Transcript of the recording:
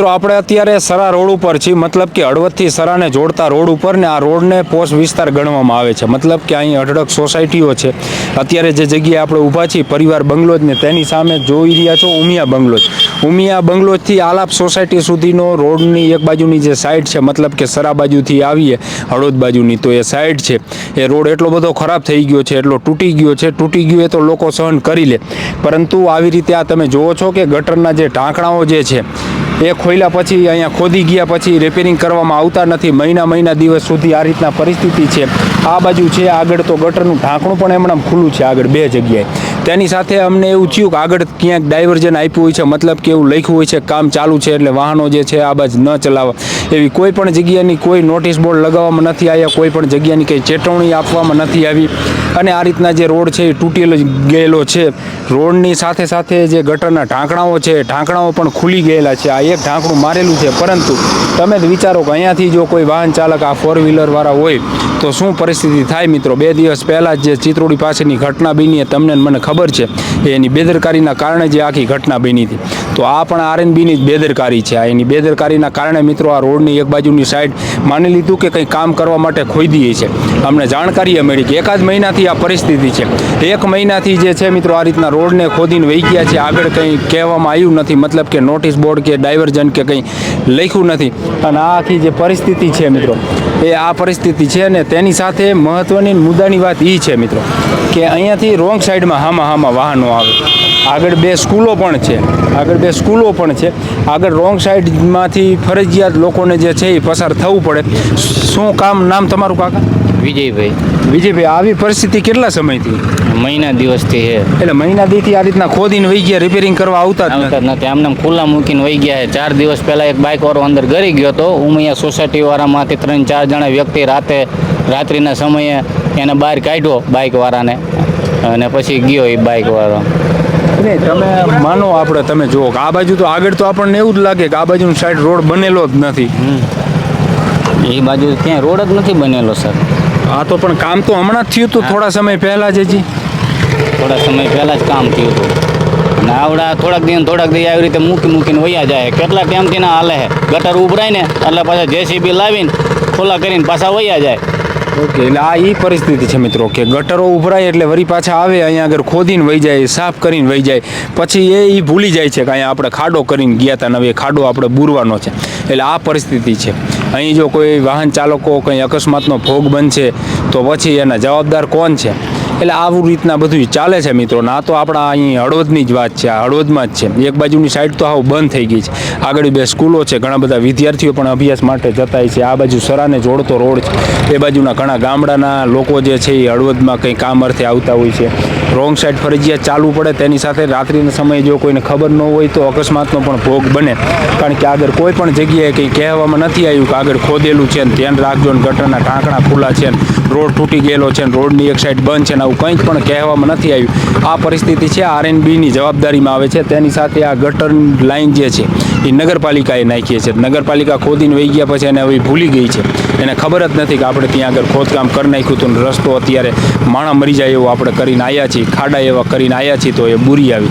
મિત્રો, આપણે અત્યારે સરા રોડ ઉપર છીએ. મતલબ કે હળવદથી સરાને જોડતા રોડ ઉપર ને આ રોડને પોસ્ટ વિસ્તાર ગણવામાં આવે છે. મતલબ કે અહીં અઢળક સોસાયટીઓ છે. અત્યારે જે જગ્યાએ આપણે ઊભા છીએ, પરિવાર બંગલોજ ને તેની સામે જોઈ રહ્યા છો ઉમિયા બંગલોજ. ઉમિયા બંગલોજથી આલાપ સોસાયટી સુધીનો રોડની એક બાજુની જે સાઈડ છે, મતલબ કે સરા બાજુથી આવીએ, હળવદ બાજુની, તો એ સાઈડ છે. એ રોડ એટલો બધો ખરાબ થઈ ગયો છે, એટલો તૂટી ગયો છે. તૂટી ગયો એ તો લોકો સહન કરી લે. પરંતુ આવી રીતે આ તમે જુઓ છો કે ગટરના જે ઢાંકણાઓ જે છે એ ખોલ્યા પછી અહીંયા ખોદી ગયા પછી રિપેરિંગ કરવામાં આવતા નથી. મહિના મહિના દિવસ સુધી આ રીતના પરિસ્થિતિ છે. આ બાજુ છે આગળ તો ગટરનું ઢાંકણું પણ એમણે ખુલ્લું છે આગળ બે જગ્યાએ. તેની સાથે અમને એવું થયું કે આગળ ક્યાંક ડાયવર્ઝન આપ્યું હોય છે, મતલબ કે એવું લખ્યું હોય છે કામ ચાલુ છે એટલે વાહનો જે છે આ બાજુ ન ચલાવવા. એવી કોઈ પણ જગ્યાની કોઈ નોટિસ બોર્ડ લગાવવામાં નથી આવ્યા, કોઈ પણ જગ્યાની કંઈ ચેતવણી આપવામાં નથી આવી. અને આ રીતના જે રોડ છે એ તૂટેલો ગયેલો છે. રોડની સાથે સાથે જે ગટરના ઢાંકણાઓ છે, ઢાંકણાઓ પણ ખુલી ગયેલા છે. આ એક ઢાંકણું મારેલું છે. પરંતુ તમે જ વિચારો કે અહીંયાથી જો કોઈ વાહન ચાલક આ ફોર વ્હીલરવાળા હોય તો શું પરિસ્થિતિ થાય મિત્રો? બે દિવસ પહેલાં જ ચિત્રોડી પાસેની ઘટના બની તમને મને ખબર છે. એની બેદરકારીના કારણે જે આખી ઘટના બની હતી. તો આ પણ આરએનબીની જ બેદરકારી છે. આ એની બેદરકારીના કારણે મિત્રો આ રોડની એક બાજુની સાઈડ માની લીધું કે કંઈ કામ કરવા માટે ખોદી છે. અમને જાણકારી મળી કે એકાદ મહિનાથી આ પરિસ્થિતિ છે. એક મહિનાથી જે છે મિત્રો આ રીતના રોડને ખોદીને વહી ગયા છે. આગળ કંઈ કહેવામાં આવ્યું નથી. મતલબ કે નોટિસ બોર્ડ કે ડાયવર્જન કે કંઈ લખ્યું નથી. અને આ આખી જે પરિસ્થિતિ છે મિત્રો એ આ પરિસ્થિતિ છે અને તેની સાથે મહત્વની મુદ્દાની વાત એ છે, મિત્રો, કે અહીંયાથી રોંગ સાઈડમાં હામાં હામાં વાહનો આવે. આગળ બે સ્કૂલો પણ છે. આગળ બે સ્કૂલો પણ છે. આગળ રોંગ સાઈડમાંથી ફરજિયાત લોકોને જે છે એ પસાર થવું પડે. શું કામ નામ તમારું કાકા? વિજયભાઈ. વિજયભાઈ આવી પરિસ્થિતિ કેટલા સમયથી? મહિના દિવસથી છે એટલે મહિના દીથી આ રીતના ખોદીને વહી ગયા રિપેરિંગ કરવા આવતા આવતા નથી. આમને ખુલ્લા મૂકીને વહી ગયા છે ચાર દિવસ પહેલાં એક બાઇક વાળો અંદર ગરી ગયો હતો. હું અહીંયા સોસાયટીવાળામાંથી ત્રણ ચાર જણા વ્યક્તિ રાતે રાત્રિના સમયે એને બહાર કાઢ્યો બાઇક વાળાને. અને પછી ગયો એ બાઇક વાળો. નહીં તમે માનો આપણે તમે જુઓ કે આ બાજુ તો આગળ તો આપણને એવું જ લાગે કે આ બાજુનો સાઈડ રોડ બનેલો જ નથી. એ બાજુ ક્યાંય રોડ જ નથી બનેલો સર આ તો પણ કામ તો હમણાં જ થયું હતું થોડા સમય પહેલાં જ હજી. થોડા સમય પહેલાં જ કામ થયું હતું. અને આવડા થોડાક દિન થોડાક દિન આવી રીતે મૂકી મૂકીને વયા જાય. કેટલા ટાઈમથી ના હાલે ગટર ઉભરાય ને એટલે પાછા જેસીબી લાવીને ખોલા કરીને પાછા વયા જાય. ઓકે, એટલે આ એ પરિસ્થિતિ છે મિત્રો, કે ગટરો ઉભરાય એટલે વરી પાછા આવે, અહીંયા આગળ ખોદીને વહી જાય, સાફ કરીને વહી જાય, પછી એ એ ભૂલી જાય છે કે અહીંયા આપણે ખાડો કરીને ગયા હતા નવે ખાડો આપણે બુરવાનો છે. એટલે આ પરિસ્થિતિ છે. અહીં જો કોઈ વાહન ચાલકો કંઈ અકસ્માતનો ભોગ બનશે, તો પછી એના જવાબદાર કોણ છે? એટલે આવું રીતના બધું ચાલે છે મિત્રો. ના તો આપણા અહીં હળવદની જ વાત છે. આ હળવદમાં જ છે. એક બાજુની સાઈડ તો આવું બંધ થઈ ગઈ છે. આગળ બે સ્કૂલો છે. ઘણા બધા વિદ્યાર્થીઓ પણ અભ્યાસ માટે જતા છે. આ બાજુ સરાને જોડતો રોડ છે. એ બાજુના ઘણા ગામડાના લોકો જે છે એ હળવદમાં કંઈ કામ અર્થે આવતા હોય છે. રોંગ સાઈડ ફરજિયાત ચાલવું પડે, તેની સાથે રાત્રિના સમયે જો કોઈને ખબર ન હોય તો અકસ્માતનો પણ ભોગ બને. કારણ કે આગળ કોઈ પણ જગ્યાએ કંઈ કહેવામાં નથી આવ્યું કે આગળ ખોદેલું છે ને, ધ્યાન રાખજો ને, ગટરના ટાંકણા ખુલ્લા છે ને, રોડ તૂટી ગયેલો છે ને, રોડની એક સાઈડ બંધ છે ને, આવું કંઈ પણ કહેવામાં નથી આવ્યું. આ પરિસ્થિતિ છે આરએનબીની જવાબદારીમાં આવે છે. તેની સાથે આ ગટર લાઈન જે છે, એ નગરપાલિકાએ નાખીએ છે. નગરપાલિકા ખોદીને વહી ગયા પછી એને હવે ભૂલી ગઈ છે. એને ખબર જ નથી કે આપણે ત્યાં આગળ ખોદકામ કરી નાખ્યું હતું રસ્તો અત્યારે માણા મરી જાય એવો આપણે કરીને આવ્યા છીએ, ખાડા એવા કરીને આવ્યા છીએ તો એ બુરી આવી.